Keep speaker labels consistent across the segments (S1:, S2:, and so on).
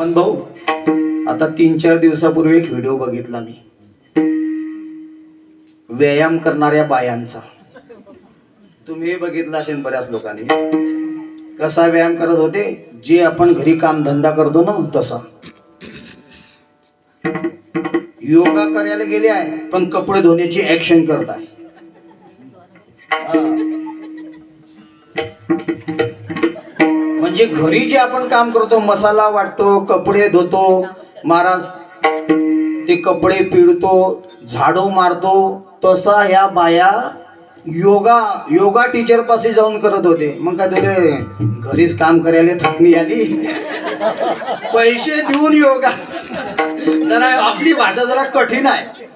S1: मन भाऊ आता तीन चार दिवसापूर्वी एक व्हिडिओ बघितला मी. व्यायाम करणाऱ्या बायांचा. तुम्ही बघितला असेल बऱ्याच लोकांनी. कसा व्यायाम करत होते? जे आपण घरी काम धंदा करतो ना तसा. योगा करायला गेले आहे पण कपडे धुण्याची ऍक्शन करत आहे म्हणजे घरी जे आपण काम करतो मसाला वाटतो कपडे धुतो महाराज ते कपडे पिळतो झाडू मारतो तसा ह्या बाया योगा योगा टीचर पाशी जाऊन करत होते. मग काय तुले घरीच काम करायला थकणी आली? पैसे देऊन योगा. जरा आपली भाषा जरा कठीण आहे.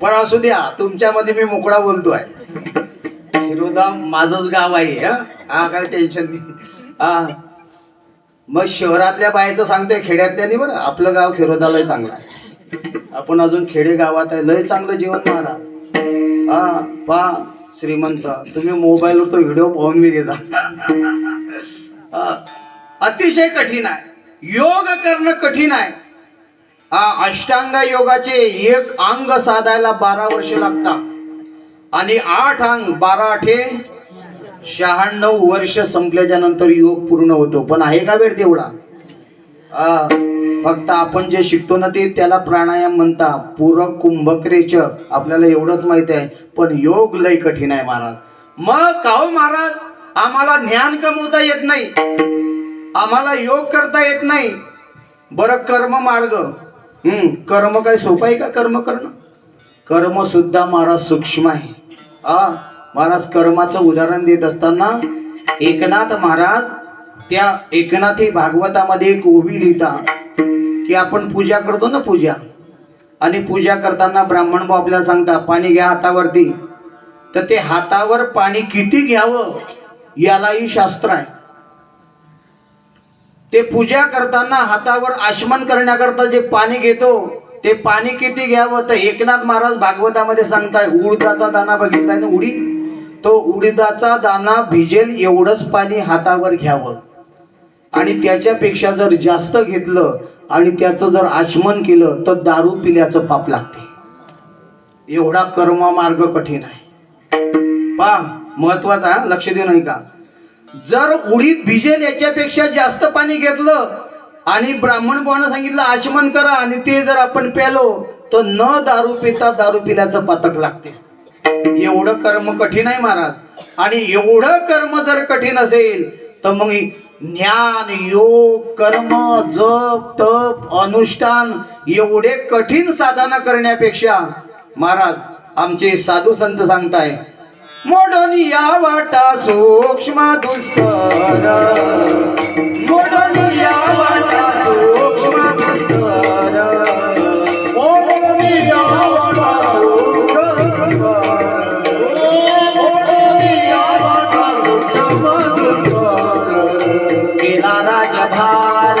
S1: पण असू द्या तुमच्यामध्ये मी मोकळा बोलतोय. हिरोदा माझंच गाव आहे हा? हा काय टेन्शन नाही. हा. मग शहरातल्या बायाचं सांगतोय खेड्यातल्या बरं आपलं गाव खेरोदा लय चांगलं आहे. आपण अजून खेडे गावात आहे लय चांगलं जीवन मारा. हा पा श्रीमंत तुम्ही मोबाईलवर तो व्हिडिओ पाहून मी घेता अतिशय कठीण आहे. योग करणं कठीण आहे. हा, अष्टांग योगाचे एक अंग साधायला बारा वर्ष लागतात. आणि आठ अंग बारा आठे शहाण्णव वर्ष संपल्याच्या नंतर योग पूर्ण होतो. पण आहे का वेळ तेवढा? हा, फक्त आपण जे शिकतो ना ते त्याला प्राणायाम म्हणता. पूरक कुंभक्रेच आपल्याला एवढंच माहिती आहे. पण योग लय कठीण आहे महाराज. मग काहो महाराज आम्हाला ज्ञान कमवता येत नाही. आम्हाला योग करता येत नाही. बरं कर्म मार्ग. हम्म कर्म काय सोपं आहे का कर्म करणं? कर्म सुद्धा महाराज सूक्ष्म आहे. हा महाराज कर्माचं उदाहरण देत असताना एकनाथ महाराज त्या एकनाथी भागवतामध्ये एक ओवी लिहिता की आपण पूजा करतो ना पूजा. आणि पूजा करताना ब्राह्मण भाऊ आपल्याला सांगता पाणी घ्या हातावरती. तर ते हातावर पाणी किती घ्यावं यालाही शास्त्र आहे. ते पूजा करताना हातावर आश्मन करण्याकरता जे पाणी घेतो ते पाणी किती घ्यावं? तर एकनाथ महाराज भागवतामध्ये सांगताय उडदाचा दाना बघितलाय ना उडीद? तो उडीदाचा दाना भिजेल एवढंच पाणी हातावर घ्यावं. आणि त्याच्यापेक्षा जर जास्त घेतलं आणि त्याचं जर आचमन केलं तर दारू पिल्याचं पाप लागते. एवढा कर्म मार्ग कठीण आहे. पा महत्त्वाचा लक्ष देऊ नाही का? जर उडीद भिजेल याच्यापेक्षा जास्त पाणी घेतलं आणि ब्राह्मण भावानं सांगितलं आचमन करा आणि ते जर आपण प्यालो तर न दारू पिता दारू पिल्याचं पातक लागते. एवढं कर्म कठीण आहे महाराज. आणि एवढं कर्म जर कठीण असेल तर मग ज्ञान योग कर्म जप तप अनुष्ठान एवढे कठीण साधना करण्यापेक्षा महाराज आमचे साधू संत सांगताय मोडून या वाटा सूक्ष्म दुस्तर मोडून या वाटा भार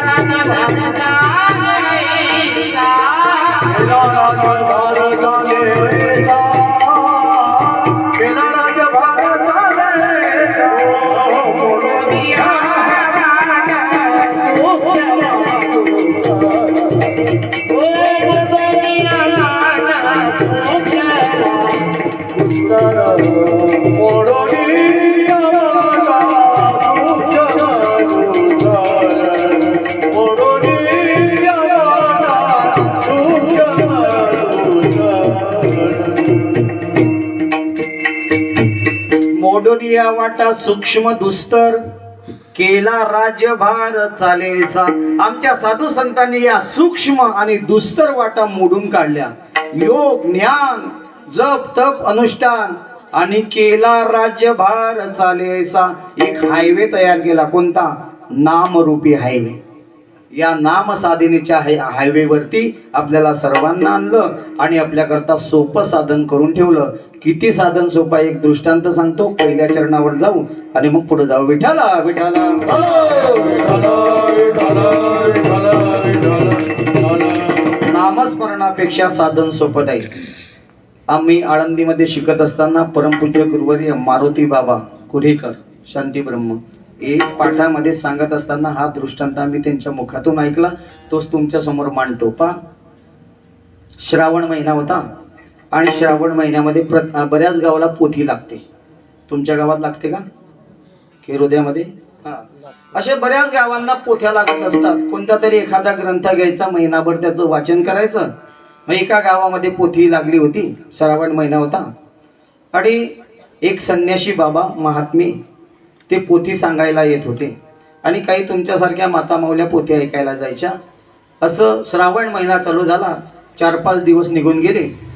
S1: या वाटा सूक्ष्म दुस्तर. केला राज्यभार चालेचा. आमच्या साधू संतांनी या सूक्ष्म आणि दुस्तर वाटा मोडून काढल्या. योग ज्ञान जप तप अनुष्ठान आणि केला राज्यभार चालेचा. एक हायवे तयार केला. कोणता? नामरूपी हायवे या नाम साधनेच्या हाय हायवेवरती आपल्याला सर्वांना आणलं आणि आपल्याकरता सोपं साधन करून ठेवलं. किती साधन सोपा एक दृष्टांत सांगतो. पहिल्या चरणावर जाऊ आणि मग पुढे जाऊ. विठाला विठाला नामस्मरणापेक्षा साधन सोपं नाही. आम्ही आळंदीमध्ये शिकत असताना परमपूज्य गुरुवर्य मारुती बाबा कुरेकर शांती ब्रह्म एक पाठामध्ये सांगत असताना हा दृष्टांत आम्ही त्यांच्या मुखातून ऐकला. तोच तुमच्यासमोर मांडतो. पा श्रावण महिना होता. आणि श्रावण महिन्यामध्ये प्र बऱ्याच गावाला पोथी लागते. तुमच्या गावात लागते का? की हृदयामध्ये? हा. असे बऱ्याच गावांना पोथ्या लागत असतात. कोणता तरी एखादा ग्रंथ घ्यायचा महिनाभर त्याचं वाचन करायचं. मग एका गावामध्ये पोथी लागली होती. श्रावण महिना होता. आणि एक संन्याशी बाबा महात्मे ते पोथी सांगायला येत होते. आणि काही तुमच्यासारख्या मातामावल्या पोथी ऐकायला जायच्या. असं श्रावण महिना चालू झाला. चार पाच दिवस निघून गेले.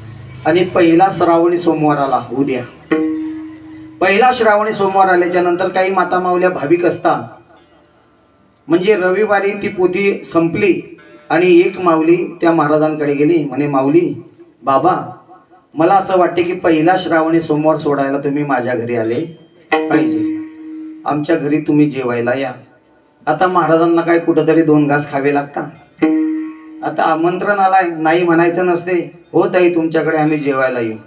S1: आणि पहिला श्रावणी सोमवार आला उद्या. पहिला श्रावणी सोमवार आल्याच्यानंतर काही माता माऊल्या भाविक असतात. म्हणजे रविवारी ती पोथी संपली आणि एक माऊली त्या महाराजांकडे गेली म्हणे माऊली बाबा मला असं वाटते की पहिला श्रावणी सोमवार सोडायला तुम्ही माझ्या घरी आले पाहिजे. आमच्या घरी तुम्ही जेवायला या. आता महाराजांना काय कुठंतरी दोन घास खावे लागतात. आता आमंत्रण आलाय नाही म्हणायचं नसते. हो ताई तुमच्याकडे आम्ही जेवायला येऊ.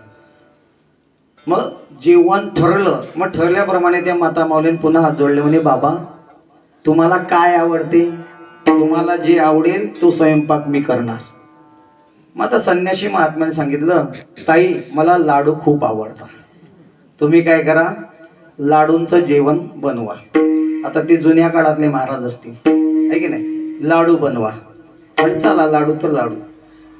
S1: मग जेवण ठरलं. मग ठरल्याप्रमाणे त्या माता माऊलीने पुन्हा हात जोडले. म्हणे बाबा तुम्हाला काय आवडते? तुम्हाला जे आवडेल तो स्वयंपाक मी करणार. मग आता संन्याशी महात्म्याने सांगितलं ताई मला लाडू खूप आवडतात. तुम्ही काय करा लाडूंचं जेवण बनवा. आता ते जुन्या काळातले महाराज असतील. आहे की नाही? लाडू बनवा. आणि चला लाडू तर लाडू.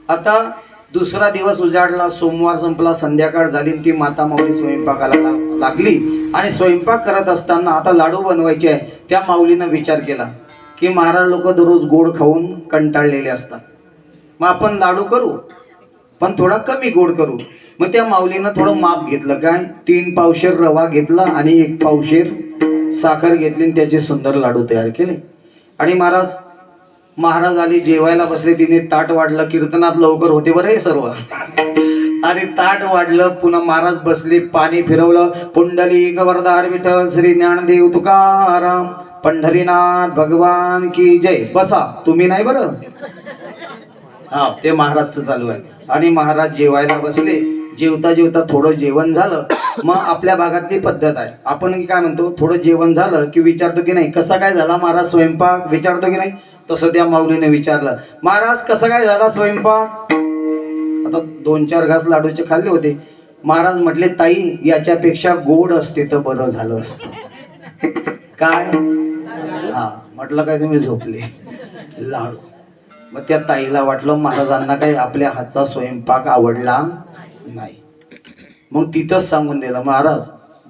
S1: आता दुसरा दिवस उजाडला सोमवार संपला संध्याकाळ झाली ती माता माऊली स्वयंपाकाला लागली. आणि स्वयंपाक करत असताना आता लाडू बनवायचे आहे त्या माऊलीनं विचार केला की महाराज लोक दररोज गोड खाऊन कंटाळलेले असतात. मग आपण लाडू करू पण थोडा कमी गोड करू. मग त्या माऊलीनं थोडं माप घेतलं काय तीन पावशेर रवा घेतला आणि एक पावशेर साखर घेतली आणि त्याचे सुंदर लाडू तयार केले. आणि महाराज महाराज आली जेवायला बसले तिने ताट वाढलं कीर्तनात लवकर होते बरं हे सर्व. आणि ताट वाढलं पुन्हा महाराज बसले पाणी फिरवलं पुंडली वरदार विठ्ठल श्री ज्ञानदेव तुकाराम पंढरीनाथ भगवान की जय. बसा तुम्ही नाही बरं? हा ते महाराजचं चालू आहे. आणि महाराज जेवायला बसले. जेवता जेवता थोडं जेवण झालं मग आपल्या भागातली पद्धत आहे. आपण काय म्हणतो थोडं जेवण झालं की विचारतो की नाही कसा काय झाला महाराज स्वयंपाक? विचारतो की नाही? तसं त्या माऊलीने विचारलं. महाराज कसा काय झाला स्वयंपाक? आता दोन चार घास लाडूचे खाल्ले होते. महाराज म्हटले ताई याच्यापेक्षा गोड असते तर बरं झालं असतं. काय? हा म्हटलं काय तुम्ही झोपले? लाडू. मग त्या ताईला वाटलं महाराजांना काही आपल्या हातचा स्वयंपाक आवडला? नाही. मग तिथंच सांगून दिलं महाराज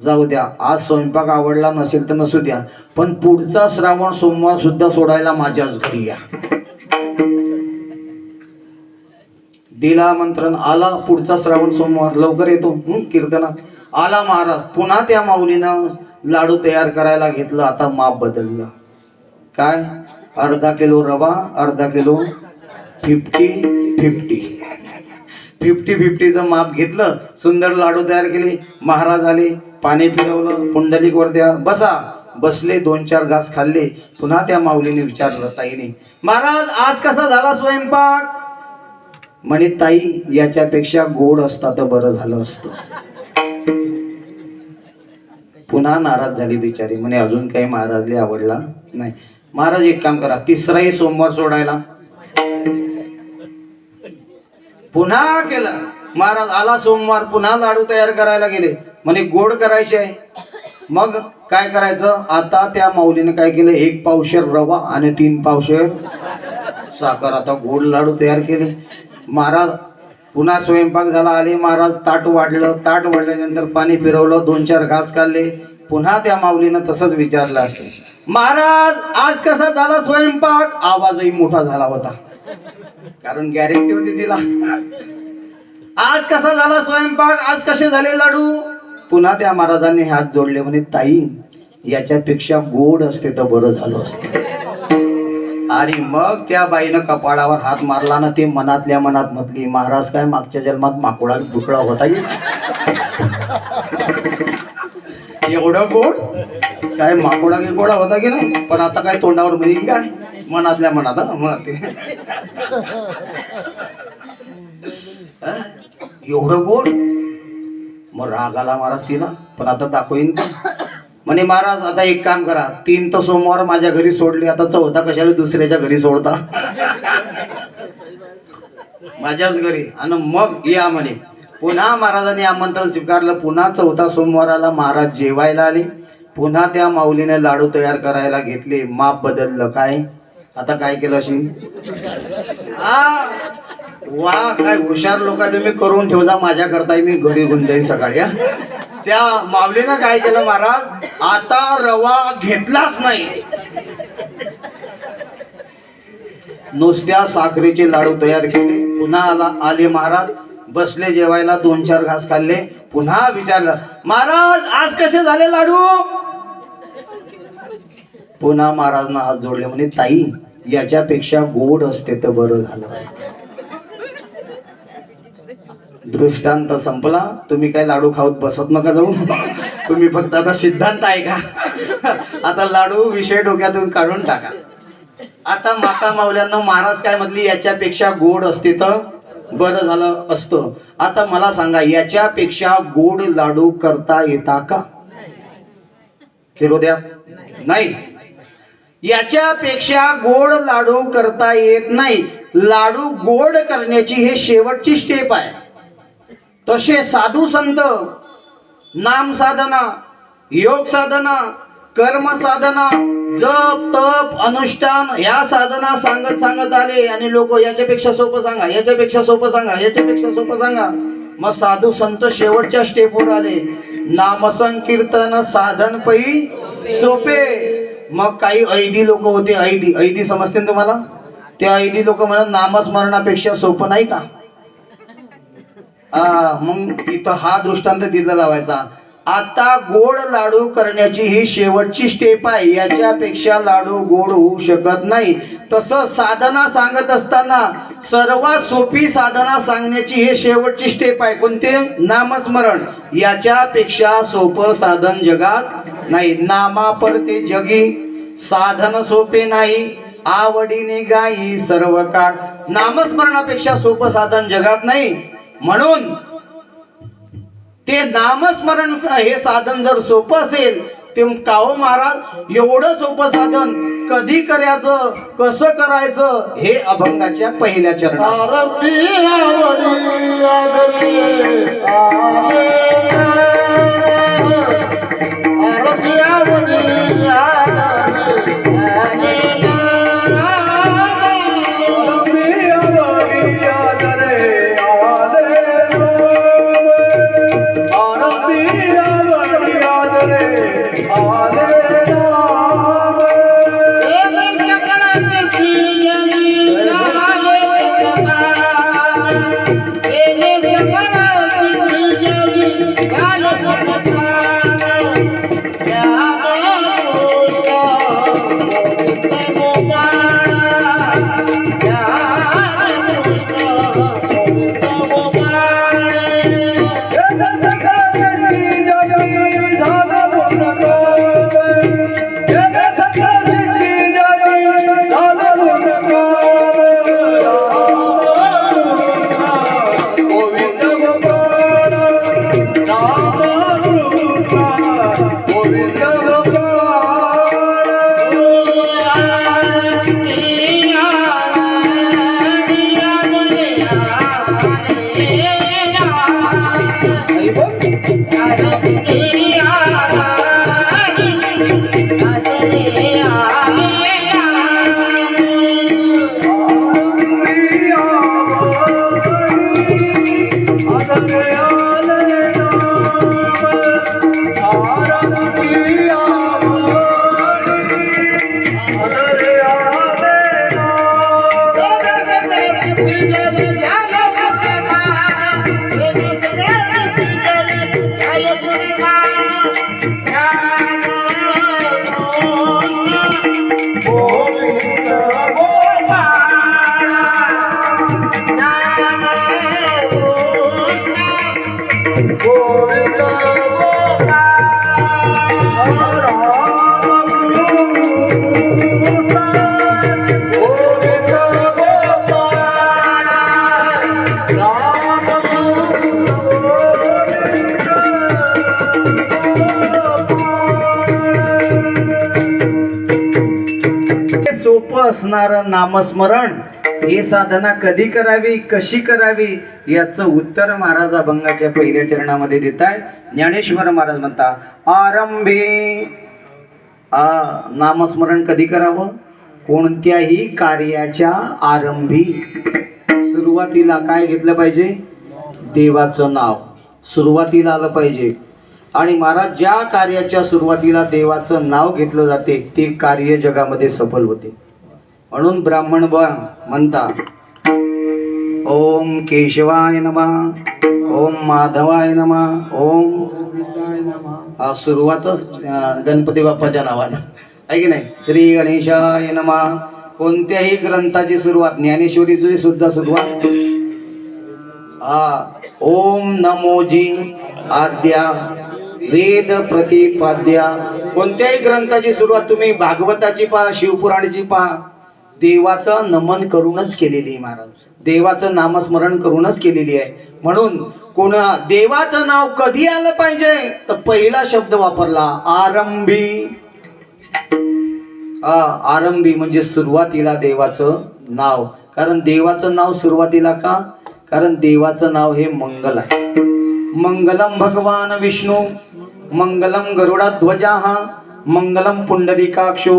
S1: जाऊ द्या आज स्वयंपाक आवडला नसेल तर नसू द्या पण पुढचा श्रावण सोमवार सुद्धा सोडायला माझ्याच घरी या. दिला आमंत्रण आला पुढचा श्रावण सोमवार लवकर येतो कीर्तनात. आला महाराज पुन्हा त्या माऊलीनं लाडू तयार करायला घेतलं आता माप बदललं. काय? अर्धा किलो रवा अर्धा किलो फिफ्टी फिफ्टी फिफ्टी फिफ्टीचं माप घेतलं सुंदर लाडू तयार केले महाराज आले पाणी फिरवलं पुंडलिक वरत्या बसा. बसले दोन चार घास खाल्ले पुन्हा त्या माऊलीने विचारलं ताईने महाराज आज कसा झाला स्वयंपाक? म्हणे ताई याच्यापेक्षा गोड असता तर बरं झालं असतं. पुन्हा नाराज झाली बिचारी. म्हणे अजून काही महाराजले आवडला नाही. महाराज एक काम करा तिसराही सोमवार सोडायला पुन्हा केला. महाराज आला सोमवार पुन्हा लाडू तयार करायला गेले. म्हणे गोड करायचे आहे. मग काय करायचं? आता त्या माऊलीने काय केलं? एक पावशेर रवा आणि तीन पावशेर साखर. आता गोड लाडू तयार केले. महाराज पुन्हा स्वयंपाक झाला. आले महाराज ताट वाढलं. ताट वाढल्यानंतर पाणी फिरवलं. दोन चार घास काढले. पुन्हा त्या माऊलीनं तसंच विचारलं. महाराज आज कसा झाला स्वयंपाक? आवाजही मोठा झाला होता. कारण गॅरंटी होती तिला. आज कसा झाला स्वयंपाक? आज कसे झाले लाडू? पुन्हा त्या महाराजांनी हात जोडले म्हणे ताई याच्यापेक्षा गोड असते तर बरं झालं असतं. आणि मग त्या बाईनं कपाळावर हात मारला ना ते मनातल्या मनात म्हटली महाराज काय मागच्या जन्मात माकुळा बुकडा होता येईल एवढं गोड? काय माकुळा गोडा होता की नाही? पण आता काय तोंडावर म्हणीन काय? मनातल्या मनात हं, एवढं गोड? मग राग आला महाराज तिला. पण आता दाखवीन म्हणे महाराज आता एक काम करा. तीन तर सोमवार माझ्या घरी सोडले आता चौथा कशाला दुसऱ्याच्या घरी सोडता? माझ्याच घरी. आणि मग या म्हणे पुन्हा महाराजांनी आमंत्रण स्वीकारलं. पुन्हा चौथा सोमवाराला महाराज जेवायला आले. पुन्हा त्या माऊलीने लाडू तयार करायला घेतले. माप बदललं काय? आता काय केलं अशी? वा काय हुशार लोक तुम्ही करून ठेवजा माझ्या करता मी घरी घेऊन जाईन सकाळी त्या माऊलीनं काय केलं महाराज? आता रवा घेतलाच नाही. नुसत्या साखरेचे लाडू तयार केले. पुन्हा आला आले महाराज. बसले जेवायला दोन चार घास खाल्ले. पुन्हा विचारलं महाराज आज कसे झाले लाडू? पुन्हा महाराजना हात जोडले म्हणे ताई याच्यापेक्षा गोड असते तर बरं झालं असतं. दृष्टांत संपला. तुम्ही काय लाडू खाऊत बसत नका जाऊ. तुम्ही फक्त आता सिद्धांत आहे का आता लाडू विषय डोक्यातून काढून टाका. आता माता मावल्यांना महाराज काय म्हटली? याच्यापेक्षा गोड असते तर बरं झालं असतं. आता मला सांगा याच्यापेक्षा गोड लाडू करता येता का? द्या. नाही. याच्यापेक्षा गोड लाडू करता येत नाही. लाडू गोड करण्याची हे शेवटची स्टेप आहे. तसे साधू संत नाम साधना योग साधना कर्म साधना जप तप अनुष्ठान या साधना सांगत सांगत आले आणि लोक याच्यापेक्षा सोपं सांगा याच्यापेक्षा सोपं सांगा याच्यापेक्षा सोपं सांगा. मग साधू संत शेवटच्या स्टेपवर आले. नामसंकीर्तन साधन पै सोपे. मग काही ऐदी लोक होते. ऐदी ऐदी समजते ना तुम्हाला? ते ऐदी लोक म्हणत नामस्मरणापेक्षा सोपं नाही का? मग इथं हा दृष्टांत दिला लावायचा. आता गोड लाडू करण्याची ही शेवटची स्टेप आहे. याच्यापेक्षा लाडू गोड होऊ शकत नाही. तसं साधना सांगत असताना सर्वात सोपी साधना सांगण्याची हे शेवटची स्टेप आहे. कोणते? नामस्मरण. याच्यापेक्षा सोपं साधन जगात नाही. नामापरते जगी. साधन सोपे नाही. आवडीने गाई सर्व काळ नामस्मरणापेक्षा सोपं साधन जगात नाही. म्हणून ते नामस्मरण स- हे साधन जर सोपं असेल ते काहो महाराज एवढं सोपं साधन कधी करायचं कसं करायचं हे अभंगाच्या पहिल्या चरणात.
S2: 阿弥陀佛
S1: Deus, सोपं असणारं नामस्मरण ही साधना कधी करावी कशी करावी याचं उत्तर महाराज अभंगाच्या पहिल्या चरणामध्ये देत आहे ज्ञानेश्वर महाराज म्हणता आरंभी. आ नामस्मरण कधी करावं? कोणत्याही कार्याच्या आरंभी. सुरुवातीला काय घेतलं पाहिजे? देवाचं नाव. सुरुवातीला आलं पाहिजे. आणि महाराज ज्या कार्याच्या सुरुवातीला देवाचं नाव घेतलं जाते ते कार्य जगामध्ये सफल होते. म्हणून ब्राह्मण बा म्हणता ओम केशवाय नमा ओम माधवाय नमा ओम हा सुरुवातच गणपती बाप्पाच्या नावानं. आहे की नाही? श्री गणेशाय नमा. कोणत्याही ग्रंथाची सुरुवात ज्ञानेश्वरीची सुद्धा सुरुवात. हा ओम नमोजी आद्या वेद प्रतिपाद्या. कोणत्याही ग्रंथाची सुरुवात तुम्ही भागवताची पहा शिवपुराणाची पहा. देवाचं नमन करूनच केलेली आहे महाराज. देवाचं नामस्मरण करूनच केलेली आहे. म्हणून कोण देवाचं नाव कधी आलं पाहिजे? तर पहिला शब्द वापरला आरंभी. आरंभी म्हणजे सुरुवातीला देवाचं नाव. कारण देवाचं नाव सुरुवातीला का? कारण देवाचं नाव हे मंगल आहे. मंगलम भगवान विष्णू मंगलम गरुडाध्वजा मंगलम पुंडलिकाक्षो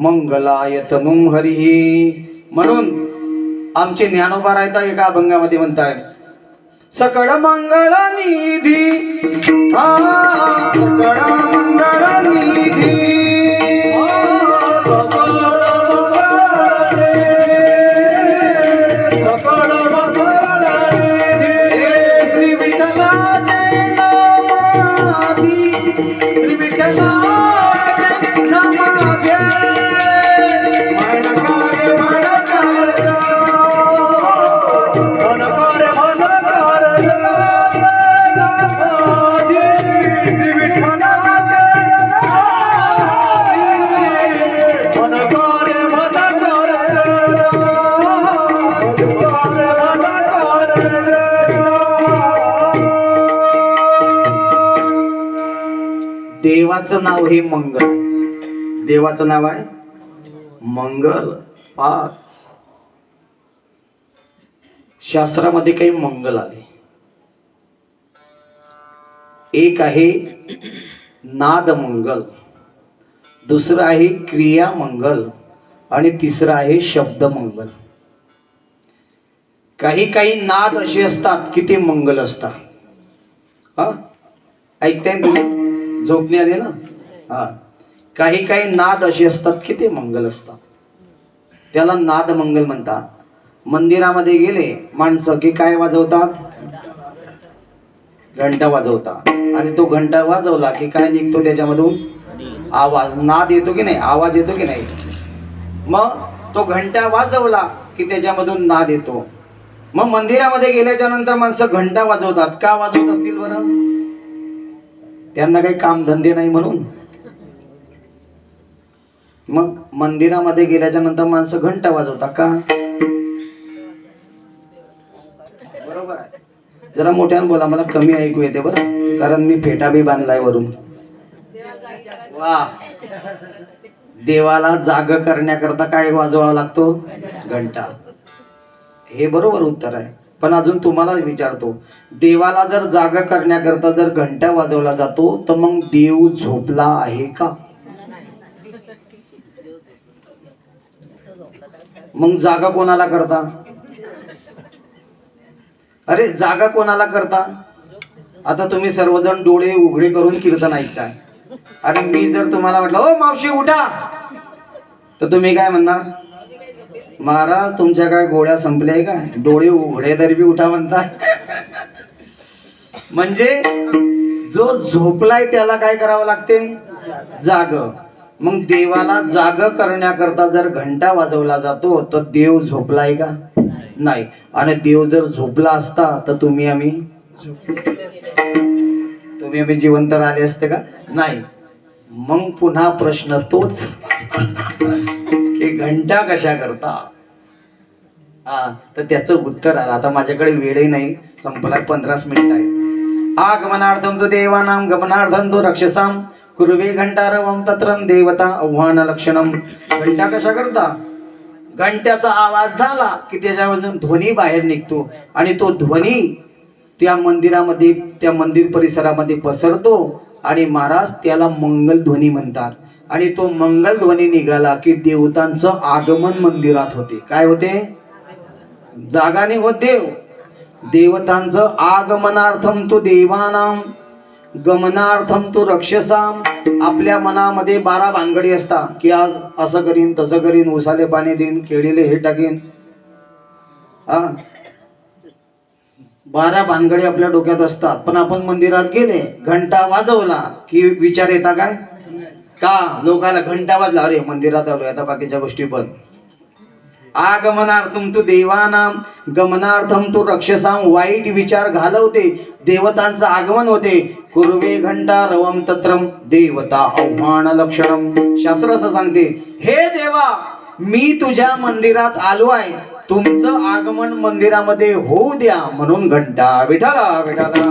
S1: मंगलाय तनुम हरिही म्हणून आमचे ज्ञानोबा राहता एका अभंगामध्ये म्हणताय सकळ मंगळ निधी सकळ मंगळ निधी. देवाचं नाव हे मंगल. देवाचं नाव आहे मंगल पाच शास्त्रामध्ये काही मंगल आले. एक आहे नाद मंगल दुसरं आहे क्रिया मंगल आणि तिसरं आहे शब्द मंगल काही काही नाद असे असतात की ते मंगल असतात. हा? ऐकताय तुम्ही? झोपणे आले ना? हा. काही काही नाद असे असतात की ते मंगल असतात. त्याला नाद मंगल म्हणतात. मंदिरामध्ये गेले माणसं की काय वाजवतात? घंटा वाजवतात. आणि तो घंटा वाजवला की काय निघतो त्याच्यामधून? आवाज. नाद येतो की नाही? आवाज येतो की नाही? मग तो घंटा वाजवला की त्याच्यामधून नाद येतो. मग मंदिरामध्ये गेल्याच्यानंतर माणसं घंटा वाजवतात. का वाजवत असतील बरं? त्यांना काही काम धंदे नाही म्हणून. मग मंदिरामध्ये गेल्याच्यानंतर माणसं घंटा वाजवतात का? जरा मोठ्यानं बोला मला कमी ऐकू येते बरं. कारण मी फेटा बी बांधलाय वरून. वा. देवाला जाग करण्याकरता काय वाजवावा लागतो? घंटा. हे बरोबर उत्तर आहे. पण अजून तुम्हाला विचारतो. देवाला जर जाग करण्याकरता जर घंटा वाजवला जातो तर मग देव झोपला आहे का? मग जागा कोणाला करता? अरे जागा कोणाला करता? आता तुम्ही सर्वजण डोळे उघडे करून कीर्तन ऐकताय. अरे मी जर तुम्हाला म्हटलं ओ मावशी उठा. तर तुम्ही काय म्हणणार? महाराज तुमच्या काय गोळ्या संपल्या का डोळे उघडे तरी बी उठा म्हणताय. म्हणजे जो झोपलाय त्याला काय करावं लागते? जाग. मग देवाला जाग करण्याकरता जर घंटा वाजवला जातो तर देव झोपलाय का? नाही. आणि देव जर झोपला असता तर तुम्ही आम्ही तुम्ही आम्ही जिवंत राहिले असते का? नाही. मग पुन्हा प्रश्न तोच की घंटा कशा करता? हा तर त्याचं उत्तर आलं. आता माझ्याकडे वेळही नाही संपला पंधराच मिनिट आहे आगमनार्थम तो देवानाम गमनार्थम तो रक्षसाम कुर्वे घंटारवम तत्रम देवता आव्हान लक्षणम घंटा कशा करता? घंट्याचा आवाज झाला की त्याच्यामधून ध्वनी बाहेर निघतो. आणि तो ध्वनी त्या मंदिरामध्ये त्या मंदिर परिसरामध्ये पसरतो आणि महाराज त्याला मंगल ध्वनी म्हणतात. आणि तो मंगल ध्वनी निघाला की देवतांचं आगमन मंदिरात होते. काय होते? जागाने होत देव. देवतांचं आगमनार्थम तो देवानाम गमनार्थम तो रक्षसाम. आपल्या मनामध्ये बारा भानगडी असता की आज असं करीन तसं करीन उसाले पाणी देईन केळीले हे टाकेन. हा? बारा भानगडी आपल्या डोक्यात असतात. पण आपण मंदिरात गेले घंटा वाजवला की विचार येता काय? का? लोकाला घंटा वाजला. अरे मंदिरात आलो आता बाकीच्या गोष्टी बंद. आगमनार्थम तू देवानाम गमनार्थम तू रक्षसाम वाईट विचार घालवते. देवतांचं आगमन होते. कुर्वे घंटा रवम तत्रम देवता आव्हान लक्षणम शास्त्र असं सांगते हे देवा मी तुझ्या मंदिरात आलो आहे. तुमचं आगमन मंदिरामध्ये होऊ द्या म्हणून घंटा विठाला विठाला